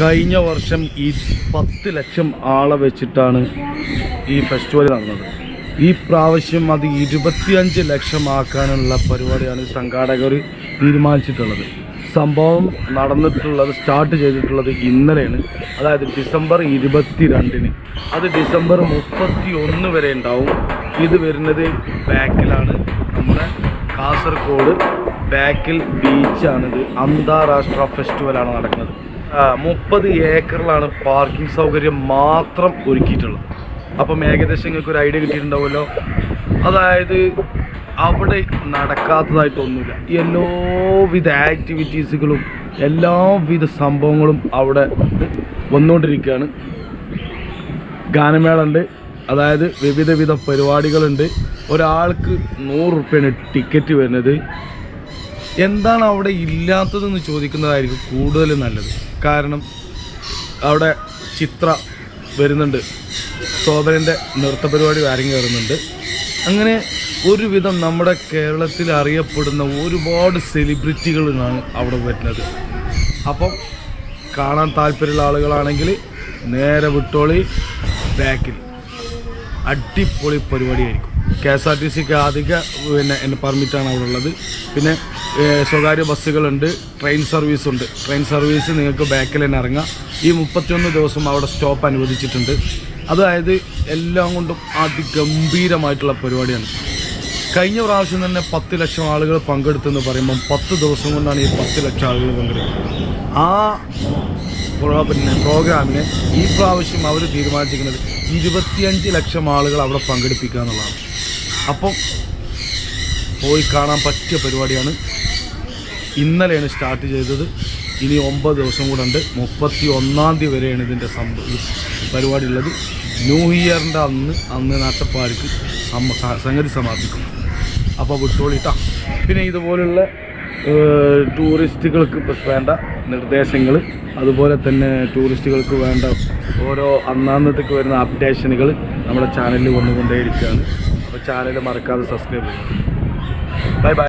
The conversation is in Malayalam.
കഴിഞ്ഞ വർഷം ഈ പത്ത് ലക്ഷം ആളെ വെച്ചിട്ടാണ് ഈ ഫെസ്റ്റിവൽ നടന്നത്. ഈ പ്രാവശ്യം അത് ഇരുപത്തിയഞ്ച് ലക്ഷമാക്കാനുള്ള പരിപാടിയാണ് സംഘാടകർ തീരുമാനിച്ചിട്ടുള്ളത്. സംഭവം നടന്നിട്ടുള്ളത് സ്റ്റാർട്ട് ചെയ്തിട്ടുള്ളത് ഇന്നലെയാണ്. അതായത് ഡിസംബർ ഇരുപത്തി രണ്ടിന് അത് ഡിസംബർ മുപ്പത്തി ഒന്ന് വരെ ഉണ്ടാവും. ഇത് വരുന്നത് ബാക്കിലാണ്. നമ്മുടെ കാസർഗോഡ് ബാക്കിൽ ബീച്ചാണിത് അന്താരാഷ്ട്ര ഫെസ്റ്റിവലാണ് നടക്കുന്നത്. മുപ്പത് ഏക്കറിലാണ് പാർക്കിംഗ് സൗകര്യം മാത്രം ഒരുക്കിയിട്ടുള്ളത്. അപ്പം ഏകദേശം നിങ്ങൾക്ക് ഒരു ഐഡിയ കിട്ടിയിട്ടുണ്ടാവുമല്ലോ. അതായത് അവിടെ നടക്കാത്തതായിട്ടൊന്നുമില്ല. എല്ലാവിധ ആക്ടിവിറ്റീസുകളും എല്ലാവിധ സംഭവങ്ങളും അവിടെ വന്നുകൊണ്ടിരിക്കുകയാണ്. ഗാനമേള ഉണ്ട് അതായത് വിവിധ വിധ പരിപാടികളുണ്ട്. ഒരാൾക്ക് നൂറ് റുപ്യാണ് ടിക്കറ്റ് വരുന്നത്. എന്താണ് അവിടെ ഇല്ലാത്തതെന്ന് ചോദിക്കുന്നതായിരിക്കും കൂടുതൽ നല്ലത്. കാരണം അവിടെ ചിത്ര വരുന്നുണ്ട്. സോദരന്റെ നൃത്ത പരിപാടി അരങ്ങേറുന്നുണ്ട് അങ്ങനെ ഒരുവിധം നമ്മുടെ കേരളത്തിൽ അറിയപ്പെടുന്ന ഒരുപാട് സെലിബ്രിറ്റികളാണ് അവിടെ വരുന്നത്. അപ്പം കാണാൻ താല്പര്യമുള്ള ആളുകളാണെങ്കിൽ നേരെ വിട്ടോളി ബാക്കിൽ അടിപൊളി പരിപാടിയായിരിക്കും. കെ എസ് ആർ ടി സിക്ക് അധിക പിന്നെ പെർമിറ്റാണ് അവിടെ ഉള്ളത് പിന്നെ സ്വകാര്യ ബസ്സുകളുണ്ട് ട്രെയിൻ സർവീസ് ഉണ്ട്. ട്രെയിൻ സർവീസ് നിങ്ങൾക്ക് ബാക്കിൽ തന്നെ ഇറങ്ങാം. ഈ മുപ്പത്തിയൊന്ന് ദിവസം അവിടെ സ്റ്റോപ്പ് അനുവദിച്ചിട്ടുണ്ട്. അതായത് എല്ലാം കൊണ്ടും അതിഗംഭീരമായിട്ടുള്ള പരിപാടിയാണ്. കഴിഞ്ഞ പ്രാവശ്യം തന്നെ പത്ത് ലക്ഷം ആളുകൾ പങ്കെടുത്തെന്ന് പറയുമ്പം പത്ത് ദിവസം കൊണ്ടാണ് ഈ പത്ത് ലക്ഷം ആളുകൾ പങ്കെടുക്കുന്നത്. ആ പിന്നെ പ്രോഗ്രാമിന് ഈ പ്രാവശ്യം അവർ തീരുമാനിച്ചിരിക്കുന്നത് ഇരുപത്തിയഞ്ച് ലക്ഷം ആളുകൾ അവിടെ പങ്കെടുപ്പിക്കുക എന്നുള്ളതാണ്. അപ്പം പോയി കാണാൻ പറ്റിയ പരിപാടിയാണ്. ഇന്നലെയാണ് സ്റ്റാർട്ട് ചെയ്തത്. ഇനി ഒമ്പത് ദിവസം കൂടെ ഉണ്ട്. മുപ്പത്തി ഒന്നാം തീയതി വരെയാണ് ഇതിന്റെ പരിപാടി ഉള്ളത്. ന്യൂ ഇയറിന്റെ അന്ന് അന്ന് നാട്ടപ്പാർക്ക് സംഗതി സമാപിക്കും. അപ്പോൾ വിട്ടോളിട്ടാ പിന്നെ ഇതുപോലുള്ള ടൂറിസ്റ്റുകൾക്ക് വേണ്ട നിർദ്ദേശങ്ങൾ അതുപോലെ തന്നെ ടൂറിസ്റ്റുകൾക്ക് വേണ്ട ഓരോ അന്നാന്നത്തേക്ക് വരുന്ന അപ്ഡേഷനുകൾ നമ്മുടെ ചാനലിൽ വന്നുകൊണ്ടേയിരിക്കുകയാണ്. അപ്പോൾ ചാനൽ മറക്കാതെ സബ്സ്ക്രൈബ് ചെയ്യുക ബൈ ബൈ